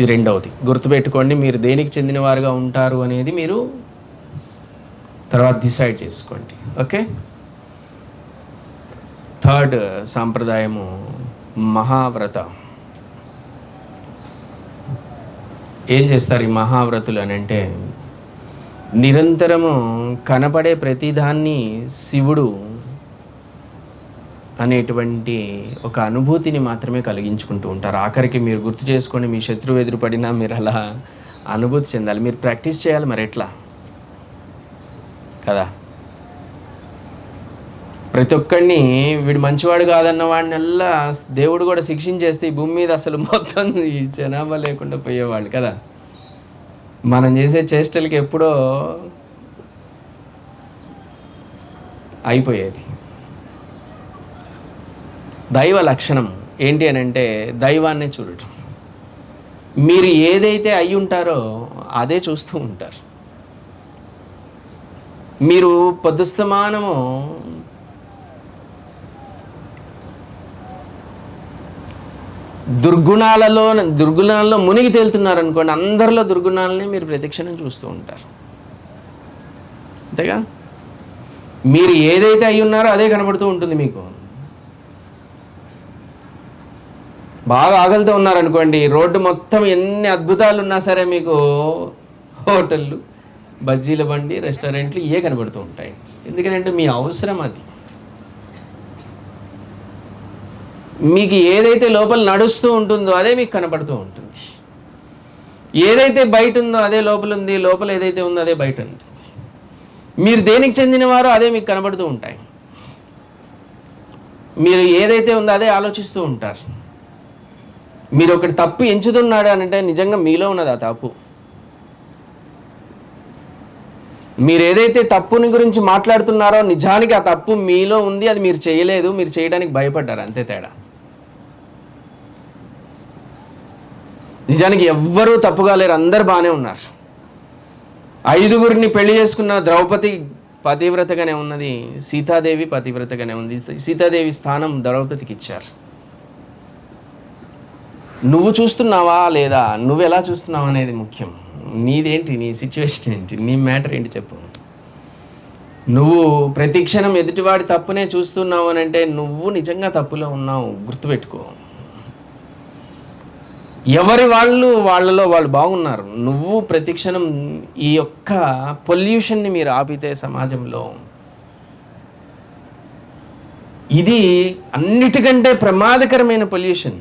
ఇది రెండవది. గుర్తుపెట్టుకోండి మీరు దేనికి చెందినవారుగా ఉంటారు అనేది మీరు తర్వాత డిసైడ్ చేసుకోండి. ఓకే? థర్డ్ సాంప్రదాయము మహావ్రత. ఏం చేస్తారు ఈ మహావ్రతులు అని అంటే నిరంతరము కనపడే ప్రతిదాన్ని శివుడు అనేటువంటి ఒక అనుభూతిని మాత్రమే కలిగించుకుంటూ ఉంటారు. ఆఖరికి మీరు గుర్తు చేసుకోండి మీ శత్రువు ఎదురుపడినా మీరు అలా అనుభూతి చెందాలి. మీరు ప్రాక్టీస్ చేయాలి మరి ఎట్లా? కదా? ప్రతి ఒక్కడిని వీడు మంచివాడు కాదన్న వాడినల్లా దేవుడు కూడా శిక్షించేస్తే ఈ భూమి మీద అసలు మొత్తం ఈ జనాభా లేకుండా పోయేవాళ్ళు కదా? మనం చేసే చేష్టలకి ఎప్పుడో అయిపోయేది. దైవ లక్షణం ఏంటి అని అంటే దైవాన్ని చూడటం. మీరు ఏదైతే అయి ఉంటారో అదే చూస్తూ ఉంటారు. మీరు పొద్దుస్తమానము దుర్గుణాలలో దుర్గుణాల్లో మునిగి తేలుతున్నారు అనుకోండి అందరిలో దుర్గుణాలని మీరు ప్రతిక్షణం చూస్తూ ఉంటారు. అంతేగా? మీరు ఏదైతే అయి ఉన్నారో అదే కనబడుతూ ఉంటుంది మీకు. బాగా ఆకలితో ఉన్నారనుకోండి రోడ్డు మొత్తం ఎన్ని అద్భుతాలు ఉన్నా సరే మీకు హోటళ్ళు బజ్జీల బండి రెస్టారెంట్లు ఇవే కనబడుతూ ఉంటాయి. ఎందుకంటే మీ అవసరం అది. మీకు ఏదైతే లోపల నడుస్తూ ఉంటుందో అదే మీకు కనబడుతూ ఉంటుంది. ఏదైతే బయట ఉందో అదే లోపల ఉంది లోపల ఏదైతే ఉందో అదే బయట ఉంటుంది మీరు దేనికి చెందినవారో అదే మీకు కనబడుతూ ఉంటాయి. మీరు ఏదైతే ఉందో అదే ఆలోచిస్తూ ఉంటారు. మీరు ఒకటి తప్పు ఎంచుతున్నాడు అని అంటే నిజంగా మీలో ఉన్నది ఆ తప్పు. మీరు ఏదైతే తప్పుని గురించి మాట్లాడుతున్నారో నిజానికి ఆ తప్పు మీలో ఉంది అది మీరు చేయలేదు మీరు చేయడానికి భయపడ్డారు అంతే తేడా. నిజానికి ఎవ్వరూ తప్పుగా లేరు అందరు బాగానే ఉన్నారు. ఐదుగురిని పెళ్ళి చేసుకున్న ద్రౌపది పతివ్రతగానే ఉన్నది సీతాదేవి పతివ్రతగానే ఉంది. సీతాదేవి స్థానం ద్రౌపదికి ఇచ్చారు. నువ్వు చూస్తున్నావా లేదా? నువ్వు ఎలా చూస్తున్నావు అనేది ముఖ్యం. నీదేంటి? నీ సిచ్యువేషన్ ఏంటి? నీ మ్యాటర్ ఏంటి చెప్పు. నువ్వు ప్రతి క్షణం ఎదుటివాడి తప్పునే చూస్తున్నావు అని అంటే నువ్వు నిజంగా తప్పులో ఉన్నావు. గుర్తుపెట్టుకో. ఎవరి వాళ్ళు వాళ్ళలో వాళ్ళు బాగున్నారు. నువ్వు ప్రతి క్షణం ఈ యొక్క పొల్యూషన్ని మీరు ఆపితే సమాజంలో. ఇది అన్నిటికంటే ప్రమాదకరమైన పొల్యూషన్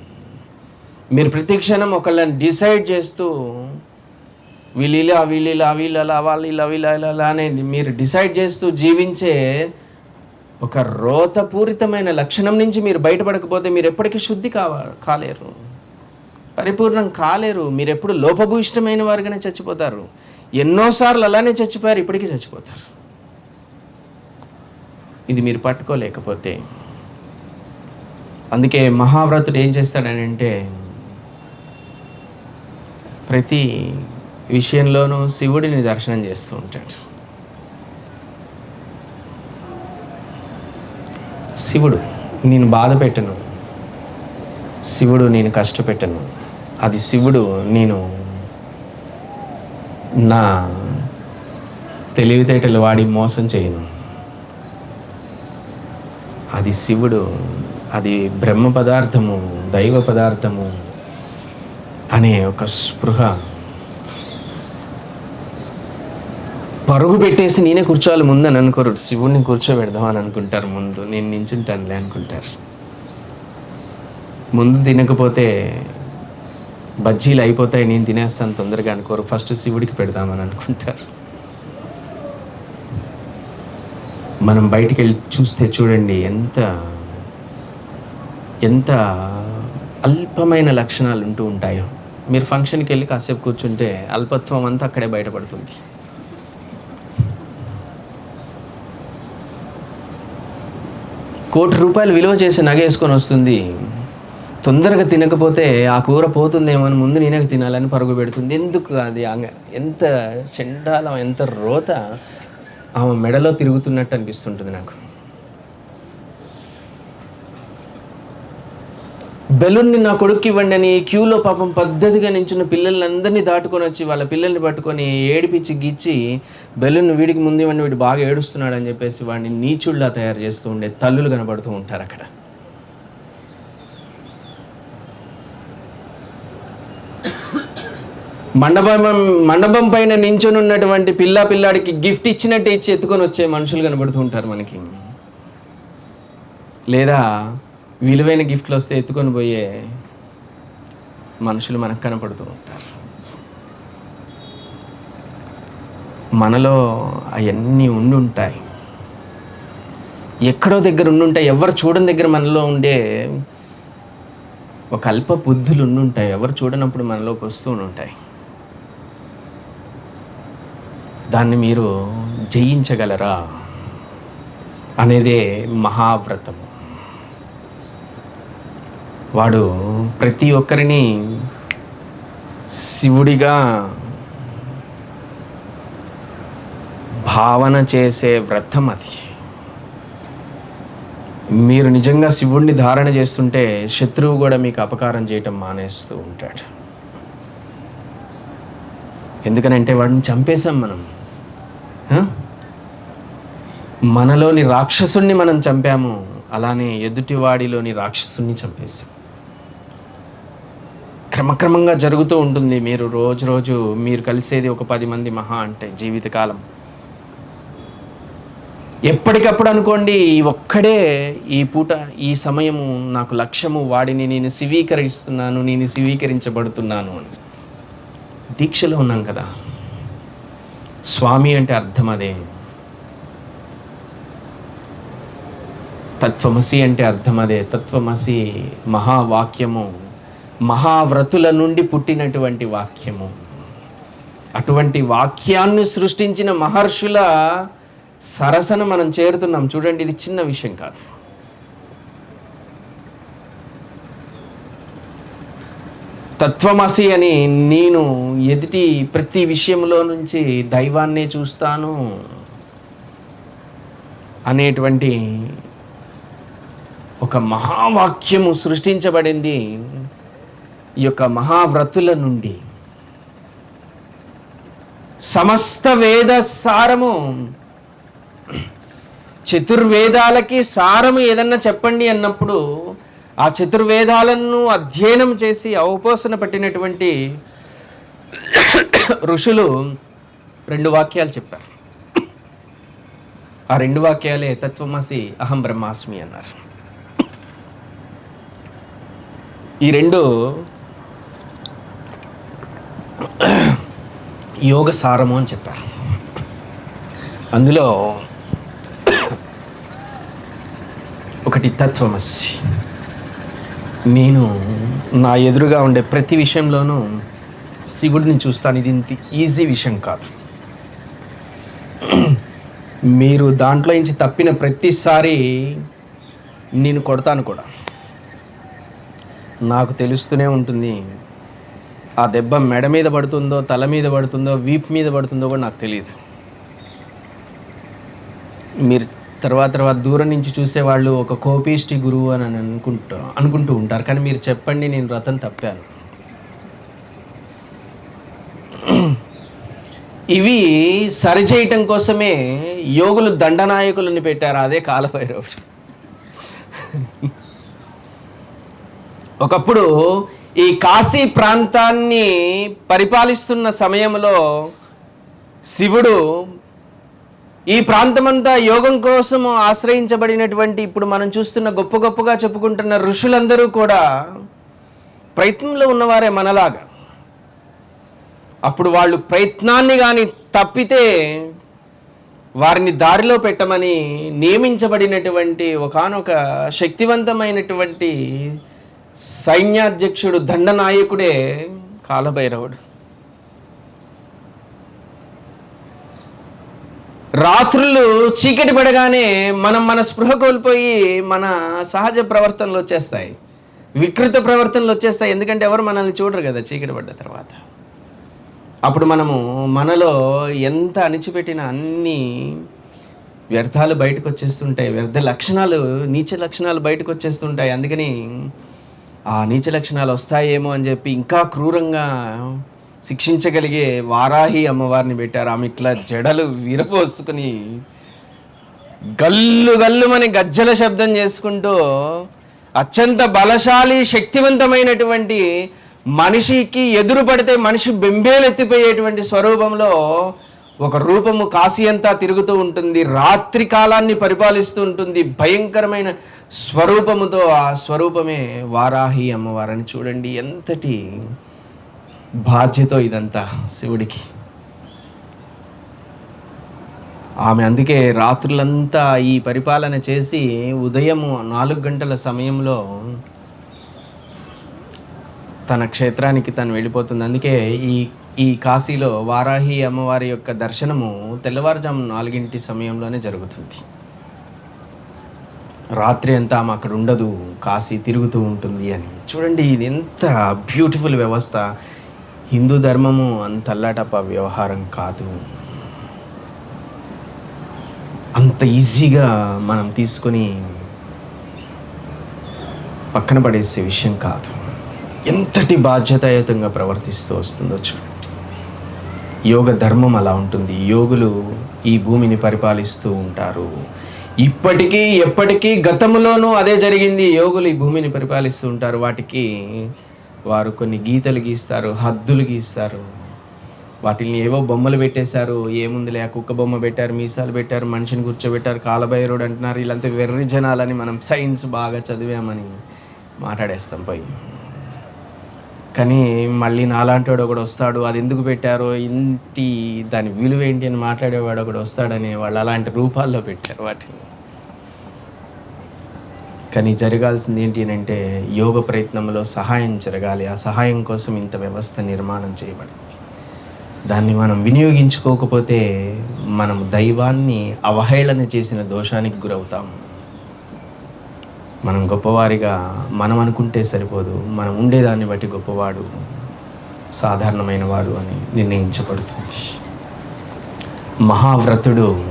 మీరు ప్రతి క్షణం ఒకళ్ళని డిసైడ్ చేస్తూ వీళ్ళు ఇలా వీళ్ళు ఇలా వీళ్ళు అలా వాళ్ళు ఇలా వీళ్ళు ఇలా అని మీరు డిసైడ్ చేస్తూ జీవించే ఒక రోతపూరితమైన లక్షణం నుంచి మీరు బయటపడకపోతే మీరు ఎప్పటికీ శుద్ధి కావా కాలేరు. పరిపూర్ణం కాలేరు. మీరు ఎప్పుడు లోపభూయిష్టమైన వారిగానే చచ్చిపోతారు. ఎన్నోసార్లు అలానే చచ్చిపోయారు ఇప్పటికీ చచ్చిపోతారు. ఇది మీరు పట్టుకోలేకపోతే. అందుకే మహావ్రతుడు ఏం చేస్తాడని అంటే ప్రతి విషయంలోనూ శివుడిని దర్శనం చేస్తూ ఉంటాడు. శివుడు నేను బాధ పెట్టను. శివుడు నేను కష్టపెట్టను. అది శివుడు నేను నా తెలివితేటలు వాడి మోసం చేయను. అది శివుడు అది బ్రహ్మ పదార్థము దైవ పదార్థము అనే ఒక స్పృహ. పరుగు పెట్టేసి నేనే కూర్చోవాలి ముందు అని అనుకోరు. శివుడిని కూర్చోబెడదాం అని అనుకుంటారు ముందు. నేను నించుంటానులే అనుకుంటారు. ముందు తినకపోతే బజ్జీలు అయిపోతాయి నేను తినేస్తాను తొందరగా అనుకోరు. ఫస్ట్ శివుడికి పెడదామని అనుకుంటారు. మనం బయటికి వెళ్ళి చూస్తే చూడండి ఎంత ఎంత అల్పమైన లక్షణాలు ఉంటూ ఉంటాయో. మీరు ఫంక్షన్కి వెళ్ళి కాసేపు కూర్చుంటే అల్పత్వం అంతా అక్కడే బయటపడుతుంది. కోటి రూపాయలు విలువ చేసి నగేసుకొని వస్తుంది. తొందరగా తినకపోతే ఆ కూర పోతుందేమో అని ముందు నేనే తినాలని పరుగు పెడుతుంది. ఎందుకు అది ఎంత చెండాలం ఎంత రోత ఆమె మెడలో తిరుగుతున్నట్టు అనిపిస్తుంటుంది నాకు. బెలూన్ని నా కొడుకు ఇవ్వండి అని క్యూలో పాపం పద్ధతిగా నించున్న పిల్లలందరినీ దాటుకొని వచ్చి వాళ్ళ పిల్లల్ని పట్టుకొని ఏడిపించి గిచ్చి బెలూన్ వీడికి ముందు ఇవ్వండి వీడు బాగా ఏడుస్తున్నాడు అని చెప్పేసి వాడిని నీచుళ్ళ తయారు చేస్తూ ఉండే తల్లులు కనబడుతూ ఉంటారు అక్కడ. మండపం మండపం పైన నించొని ఉన్నటువంటి పిల్ల పిల్లాడికి గిఫ్ట్ ఇచ్చినట్టు ఇచ్చి ఎత్తుకొని వచ్చే మనుషులు కనబడుతూ ఉంటారు మనకి. లేదా విలువైన గిఫ్ట్లు వస్తే ఎత్తుకొని పోయే మనుషులు మనకు కనపడుతూ ఉంటారు. మనలో అవన్నీ ఉండి ఉంటాయి. ఎక్కడో దగ్గర ఉండి ఉంటాయి ఎవరు చూడని దగ్గర మనలో ఉండే ఒక అల్ప బుద్ధులు ఉండి ఉంటాయి ఎవరు చూడనప్పుడు మనలోకి వస్తూ ఉంటాయి. దాన్ని మీరు జయించగలరా? అనేదే మహావ్రతము. వాడు ప్రతి ఒక్కరిని శివుడిగా భావన చేసే వ్రతం అది. మీరు నిజంగా శివుణ్ణి ధారణ చేస్తుంటే శత్రువు కూడా మీకు అపకారం చేయటం మానేస్తూ ఉంటాడు. ఎందుకనంటే వాడిని చంపేశాం మనం. మనలోని రాక్షసుణ్ణి మనం చంపాము. అలానే ఎదుటివాడిలోని రాక్షసుణ్ణి చంపేశాం. క్రమక్రమంగా జరుగుతూ ఉంటుంది. మీరు రోజు రోజు మీరు కలిసేది ఒక పది మంది మహా అంటే జీవితకాలం. ఎప్పటికప్పుడు అనుకోండి ఈ ఒక్కడే ఈ పూట ఈ సమయము నాకు లక్ష్యము వాడిని నేను స్వీకరిస్తున్నాను నేను స్వీకరించబడుతున్నాను అని. దీక్షలో ఉన్నాం కదా. స్వామి అంటే అర్థం అదే. తత్వమసి అంటే అర్థం అదే. తత్వమసి మహావాక్యము మహావ్రతుల నుండి పుట్టినటువంటి వాక్యము. అటువంటి వాక్యాన్ని సృష్టించిన మహర్షుల సరసన మనం చేరుతున్నాం. చూడండి ఇది చిన్న విషయం కాదు. తత్వమసి అని నేను ఎదుటి ప్రతి విషయంలో నుంచి దైవాన్నే చూస్తాను అనేటువంటి ఒక మహావాక్యము సృష్టించబడింది. ఈ యొక్క మహావ్రతుల నుండి. సమస్త వేద సారము. చతుర్వేదాలకి సారము ఏదన్నా చెప్పండి అన్నప్పుడు ఆ చతుర్వేదాలను అధ్యయనం చేసి అవపోసన పట్టినటువంటి ఋషులు రెండు వాక్యాలు చెప్పారు. ఆ రెండు వాక్యాలే తత్వమసి అహం బ్రహ్మాస్మి అన్నారు. ఈ రెండు యోగ సారము అని చెప్పారు. అందులో ఒకటి తత్వమసి నేను నా ఎదురుగా ఉండే ప్రతి విషయంలోనూ శివుడిని చూస్తాను. ఇది ఇంత ఈజీ విషయం కాదు. మీరు దాంట్లో నుంచి తప్పిన ప్రతిసారి నేను కొడతాను కూడా. నాకు తెలుస్తూనే ఉంటుంది. ఆ దెబ్బ మెడ మీద పడుతుందో తల మీద పడుతుందో వీప్ మీద పడుతుందో కూడా నాకు తెలియదు మీరు తర్వాత తర్వాత దూరం నుంచి చూసేవాళ్ళు ఒక కోపిష్టి గురువు అని అనుకుంటూ అనుకుంటూ ఉంటారు. కానీ మీరు చెప్పండి నేను రథం తప్పాను. ఇవి సరిచేయటం కోసమే యోగులు దండనాయకులని పెట్టారు. అదే కాలభైరవుడు. ఒకప్పుడు ఈ కాశీ ప్రాంతాన్ని పరిపాలిస్తున్న సమయంలో శివుడు ఈ ప్రాంతమంతా యోగం కోసం ఆశ్రయించబడినటువంటి ఇప్పుడు మనం చూస్తున్న గొప్ప గొప్పగా చెప్పుకుంటున్న ఋషులందరూ కూడా ప్రయత్నంలో ఉన్నవారే మనలాగా. అప్పుడు వాళ్ళు ప్రయత్నాన్ని కానీ తప్పితే వారిని దారిలో పెట్టమని నియమించబడినటువంటి ఒకానొక శక్తివంతమైనటువంటి సైన్యాధ్యక్షుడు దండనాయకుడే కాలభైరవుడు. రాత్రులు చీకటి పడగానే మనం మన స్పృహ కోల్పోయి మన సహజ ప్రవర్తనలు వచ్చేస్తాయి. వికృత ప్రవర్తనలు వచ్చేస్తాయి. ఎందుకంటే ఎవరు మనల్ని చూడరు కదా చీకటి పడ్డ తర్వాత. అప్పుడు మనము మనలో ఎంత అణిచిపెట్టిన అన్ని వ్యర్థాలు బయటకు వచ్చేస్తుంటాయి. వ్యర్థ లక్షణాలు నీచ లక్షణాలు బయటకు వచ్చేస్తుంటాయి. అందుకని ఆ నీచ లక్షణాలు వస్తాయేమో అని చెప్పి ఇంకా క్రూరంగా శిక్షించగలిగే వారాహి అమ్మవారిని పెట్టారు. ఆమె ఇట్లా జడలు విరపోసుకుని గల్లు గల్లుమని గజ్జల శబ్దం చేసుకుంటూ అత్యంత బలశాలి శక్తివంతమైనటువంటి మనిషికి ఎదురు పడితే మనిషి బెంబేలెత్తిపోయేటువంటి స్వరూపంలో ఒక రూపము కాశీ అంతా తిరుగుతూ ఉంటుంది. రాత్రి కాలాన్ని పరిపాలిస్తూ ఉంటుంది. భయంకరమైన స్వరూపముతో ఆ స్వరూపమే వారాహి అమ్మవారని చూడండి. ఎంతటి బాధ్యతో ఇదంతా శివుడికి. ఆమె అందుకే రాత్రులంతా ఈ పరిపాలన చేసి ఉదయము నాలుగు గంటల సమయంలో తన క్షేత్రానికి తను వెళ్ళిపోతుంది. అందుకే ఈ ఈ కాశీలో వారాహి అమ్మవారి యొక్క దర్శనము తెల్లవారుజాము నాలుగింటి సమయంలోనే జరుగుతుంది. రాత్రి అంతా ఆమె అక్కడ ఉండదు కాశీ తిరుగుతూ ఉంటుంది అని. చూడండి ఇది ఎంత బ్యూటిఫుల్ వ్యవస్థ. హిందూ ధర్మము అంత అల్లాటప్ప వ్యవహారం కాదు. అంత ఈజీగా మనం తీసుకొని పక్కన పడేసే విషయం కాదు. ఎంతటి బాధ్యతాయుతంగా ప్రవర్తిస్తూ వస్తుందో చూడండి. యోగ ధర్మం అలా ఉంటుంది. యోగులు ఈ భూమిని పరిపాలిస్తూ ఉంటారు. ఇప్పటికీ ఎప్పటికీ గతంలోనూ అదే జరిగింది. యోగులు ఈ భూమిని పరిపాలిస్తూ ఉంటారు. వాటికి వారు కొన్ని గీతలు గీస్తారు హద్దులు గీస్తారు. వాటిని ఏవో బొమ్మలు పెట్టేశారు. ఏముందిలే ఆ కుక్క బొమ్మ పెట్టారు మీసాలు పెట్టారు మనిషిని కూర్చోబెట్టారు కాలభైరుడు అంటున్నారు. వీళ్ళంతా వెర్రి జనాలని మనం సైన్స్ బాగా చదివామని మాట్లాడేస్తాం. పోయి. కానీ మళ్ళీ నాలాంటివాడు ఒకడు వస్తాడు అది ఎందుకు పెట్టారో ఇంటి దాని విలువ ఏంటి అని మాట్లాడేవాడు ఒకడు వస్తాడని వాళ్ళు అలాంటి రూపాల్లో పెట్టారు వాటిని. కానీ జరగాల్సింది ఏంటి అని అంటే యోగ ప్రయత్నంలో సహాయం జరగాలి. ఆ సహాయం కోసం ఇంత వ్యవస్థ నిర్మాణం చేయబడింది. దాన్ని మనం వినియోగించుకోకపోతే మనం దైవాన్ని అవహేళన చేసిన దోషానికి గురవుతాము. మనం గొప్పవారిగా మనం అనుకుంటే సరిపోదు మనం ఉండేదాన్ని బట్టి గొప్పవాడు సాధారణమైన వాడు అని నిర్ణయించబడుతుంది. మహావ్రతుడు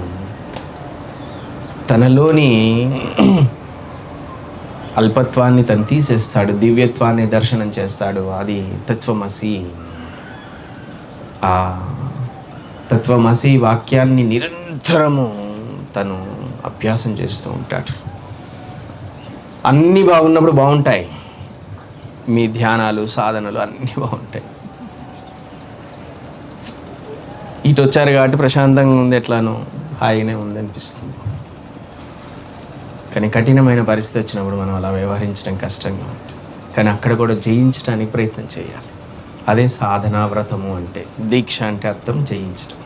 తనలోని అల్పత్వాన్ని తను తీసేస్తాడు దివ్యత్వాన్ని దర్శనం చేస్తాడు. అది తత్వమసి. ఆ తత్వమసి వాక్యాన్ని నిరంతరము తను అభ్యాసం చేస్తూ ఉంటాడు. అన్నీ బాగున్నప్పుడు బాగుంటాయి. మీ ధ్యానాలు సాధనలు అన్నీ బాగుంటాయి. ఇటు వచ్చారు కాబట్టి ప్రశాంతంగా ఉంది ఎట్లానో హాయిగానే ఉంది అనిపిస్తుంది. కానీ కఠినమైన పరిస్థితి వచ్చినప్పుడు మనం అలా వ్యవహరించడం కష్టంగా ఉంటుంది. కానీ అక్కడ కూడా జయించడానికి ప్రయత్నం చేయాలి. అదే సాధనా వ్రతము అంటే దీక్ష అంటే అర్థం జయించడం.